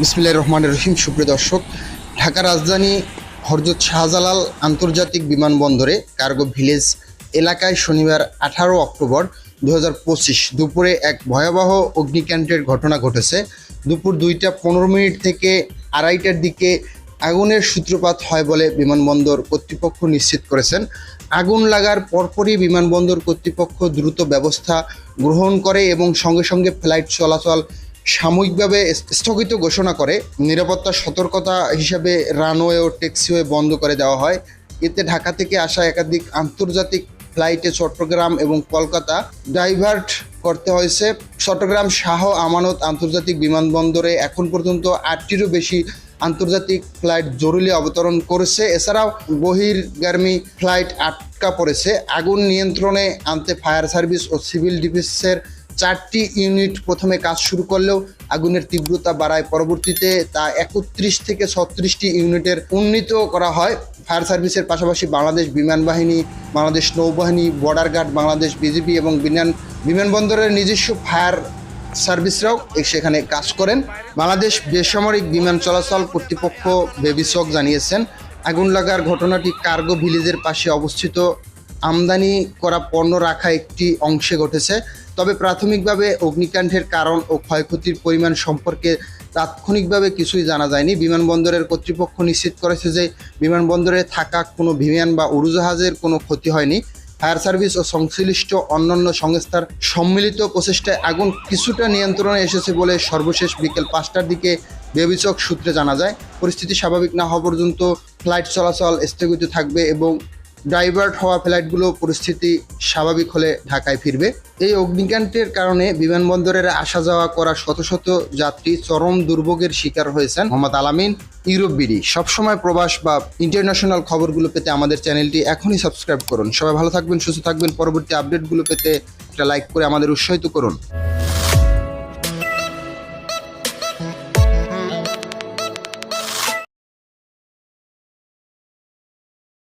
বিসমিল্লাহ রহমান রহিম। সুপ্রিয় দর্শক ঢাকা রাজধানী হরজত শাহজালাল আন্তর্জাতিক বিমানবন্দরে কার্গো ভিলেজ এলাকায় শনিবার আঠারো অক্টোবর দু হাজার পঁচিশ দুপুরে এক ভয়াবহ অগ্নিকাণ্ডের ঘটনা ঘটেছে। দুপুর দুইটা পনেরো মিনিট থেকে আড়াইটার দিকে আগুনের সূত্রপাত হয় বলে বিমানবন্দর কর্তৃপক্ষ নিশ্চিত করেছেন। আগুন লাগার পরপরই বিমানবন্দর কর্তৃপক্ষ দ্রুত ব্যবস্থা গ্রহণ করে এবং সঙ্গে সঙ্গে ফ্লাইট চলাচল সাময়িকভাবে স্থগিত ঘোষণা করে, নিরাপত্তা, সতর্কতা হিসাবে রানওয়ে ও ট্যাক্সিওয়ে বন্ধ করে দেওয়া হয়। এতে ঢাকা থেকে আসা একাধিক আন্তর্জাতিক ফ্লাইটে চট্টগ্রাম এবং কলকাতা ডাইভার্ট করতে হয়েছে। চট্টগ্রাম শাহ আমানত আন্তর্জাতিক বিমানবন্দরে এখন পর্যন্ত আটটিরও বেশি আন্তর্জাতিক ফ্লাইট জরুরি অবতরণ করেছে। এছাড়াও বহির্গামী ফ্লাইট আটকা পড়েছে। আগুন নিয়ন্ত্রণে আনতে ফায়ার সার্ভিস ও সিভিল ডিফেন্সের চারটি ইউনিট প্রথমে কাজ শুরু করলেও আগুনের তীব্রতা বাড়ায়। পরবর্তীতে তা একত্রিশ থেকে ছত্রিশটি ইউনিটের উন্নীত করা হয়। ফায়ার সার্ভিসের পাশাপাশি বাংলাদেশ বিমান বাহিনী, বাংলাদেশ নৌবাহিনী, বর্ডার গার্ড, বাংলাদেশ বিজিবি এবং বিমান বিমানবন্দরের নিজস্ব ফায়ার সার্ভিসরাও সেখানে কাজ করেন। বাংলাদেশ বেসামরিক বিমান চলাচল কর্তৃপক্ষ বেবিসক জানিয়েছেন, আগুন লাগার ঘটনাটি কার্গো ভিলেজের পাশে অবস্থিত। আমদানি করা পণ্য রাখা একটি অংশে ঘটেছে। তবে প্রাথমিকভাবে অগ্নিকাণ্ডের কারণ ও ক্ষয়ক্ষতির পরিমাণ সম্পর্কে তাৎক্ষণিকভাবে কিছুই জানা যায়নি। বিমানবন্দরের কর্তৃপক্ষ নিশ্চিত করেছে যে বিমানবন্দরে থাকা কোনো বিমান বা উড়োজাহাজের কোনো ক্ষতি হয়নি। ফায়ার সার্ভিস ও সংশ্লিষ্ট অন্যান্য সংস্থার সম্মিলিত প্রচেষ্টায় আগুন কিছুটা নিয়ন্ত্রণে এসেছে বলে সর্বশেষ বিকেল পাঁচটার দিকে বেবিচক সূত্রে জানা যায়। পরিস্থিতি স্বাভাবিক না হওয়া পর্যন্ত ফ্লাইট চলাচল স্থগিত থাকবে এবং ডাইভার্ট হওয়া ফ্লাইটগুলো পরিস্থিতি স্বাভাবিক হলে ঢাকায় ফিরবে। এই অগ্নিকাণ্ডের কারণে বিমানবন্দরের আসা যাওয়া করা শত শত যাত্রী চরম দুর্ভোগের শিকার হয়েছেন মোহাম্মদ আলামিন, ইউরোপ বিডি। সবসময় প্রবাস বা ইন্টারন্যাশনাল খবরগুলো পেতে আমাদের চ্যানেলটি এখনই সাবস্ক্রাইব করুন। সবাই ভালো থাকবেন, সুস্থ থাকবেন। পরবর্তী আপডেটগুলো পেতে একটা লাইক করে আমাদের উৎসাহিত করুন।